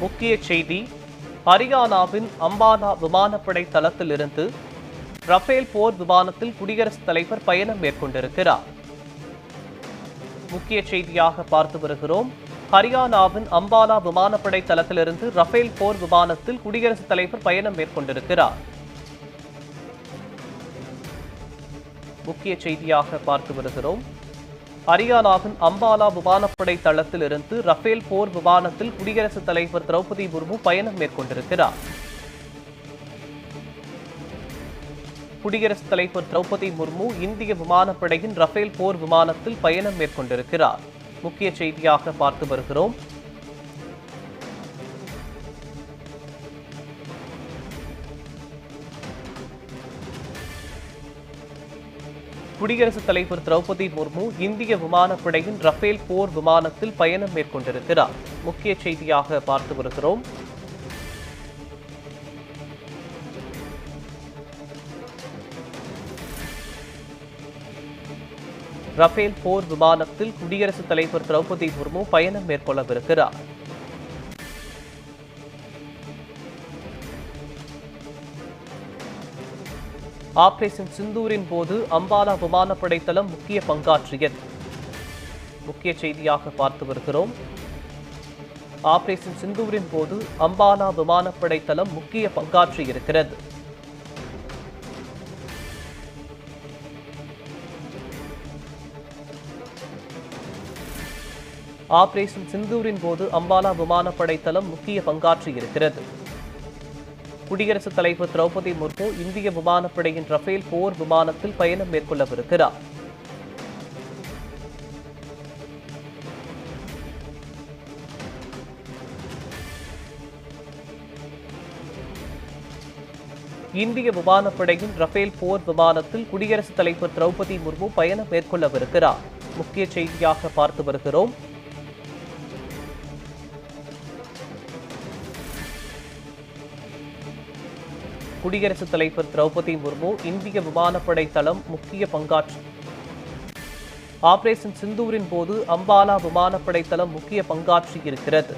முக்கிய செய்தி ஹரியானாவின் அம்பாலா விமானப்படை தளத்திலிருந்து ரஃபேல் போர் விமானத்தில் குடியரசுத் தலைவர் பயணம் மேற்கொண்டிருக்கிறார். முக்கிய செய்தியாக பார்த்து வருகிறோம். ஹரியானாவின் அம்பாலா விமானப்படை தளத்திலிருந்து ரஃபேல் போர் விமானத்தில் குடியரசுத் தலைவர் பயணம் மேற்கொண்டிருக்கிறார். முக்கிய செய்தியாக பார்த்து வருகிறோம். ஹரியானாவின் அம்பாலா விமானப்படை தளத்திலிருந்து ரஃபேல் போர் விமானத்தில் குடியரசுத் தலைவர் திரௌபதி முர்மு பயணம் மேற்கொண்டிருக்கிறார். குடியரசுத் தலைவர் திரௌபதி முர்மு இந்திய விமானப்படையின் ரஃபேல் போர் விமானத்தில் பயணம் மேற்கொண்டிருக்கிறார். முக்கிய செய்தியாக பார்த்து வருகிறோம். குடியரசுத் தலைவர் திரௌபதி முர்மு இந்திய விமானப்படையின் ரஃபேல் போர் விமானத்தில் பயணம் மேற்கொண்டிருக்கிறார். முக்கிய செய்தியாக பார்த்து வருகிறோம். ரஃபேல் போர் விமானத்தில் குடியரசுத் தலைவர் திரௌபதி முர்மு பயணம் மேற்கொள்ளவிருக்கிறார். ஆபரேஷன் சிந்தூரின் போது அம்பாலா விமானப்படை தளம் முக்கிய பங்காற்றியது. முக்கிய செய்தியாக பார்த்து வருகிறோம். ஆபரேஷன் சிந்தூரின் போது அம்பாலா விமானப்படை தளம் முக்கிய பங்காற்றியிருக்கிறது. ஆபரேஷன் சிந்தூரின் போது அம்பாலா விமானப்படை தளம் முக்கிய பங்காற்றியிருக்கிறது. குடியரசுத் தலைவர் திரௌபதி முர்மு இந்திய விமானப்படையின் ரஃபேல் போர் விமானத்தில் பயணம் மேற்கொள்ளவிருக்கிறார். இந்திய விமானப்படையின் ரஃபேல் போர் விமானத்தில் குடியரசுத் தலைவர் திரௌபதி முர்மு பயணம் மேற்கொள்ளவிருக்கிறார். முக்கிய செய்தியாக பார்த்து வருகிறோம். குடியரசுத் தலைவர் திரௌபதி முர்மு இந்திய விமானப்படை தளம் முக்கிய பங்காற்றி. ஆபரேஷன் சிந்தூரின் போது அம்பாலா விமானப்படை தளம் முக்கிய பங்காற்றியிருக்கிறது.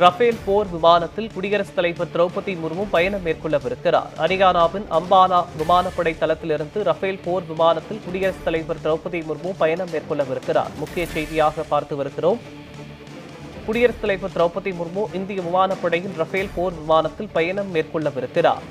ரஃபேல் போர் விமானத்தில் குடியரசுத் தலைவர் திரௌபதி முர்மு பயணம் மேற்கொள்ளவிருக்கிறார். ஹரியானாவின் அம்பாலா விமானப்படை தளத்திலிருந்து ரஃபேல் போர் விமானத்தில் குடியரசுத் தலைவர் திரௌபதி முர்மு பயணம் மேற்கொள்ளவிருக்கிறார். முக்கிய செய்தியாக பார்த்து வருகிறோம். குடியரசுத் தலைவர் திரௌபதி முர்மு இந்திய விமானப்படையின் ரஃபேல் போர் விமானத்தில் பயணம் மேற்கொள்ளவிருக்கிறார்.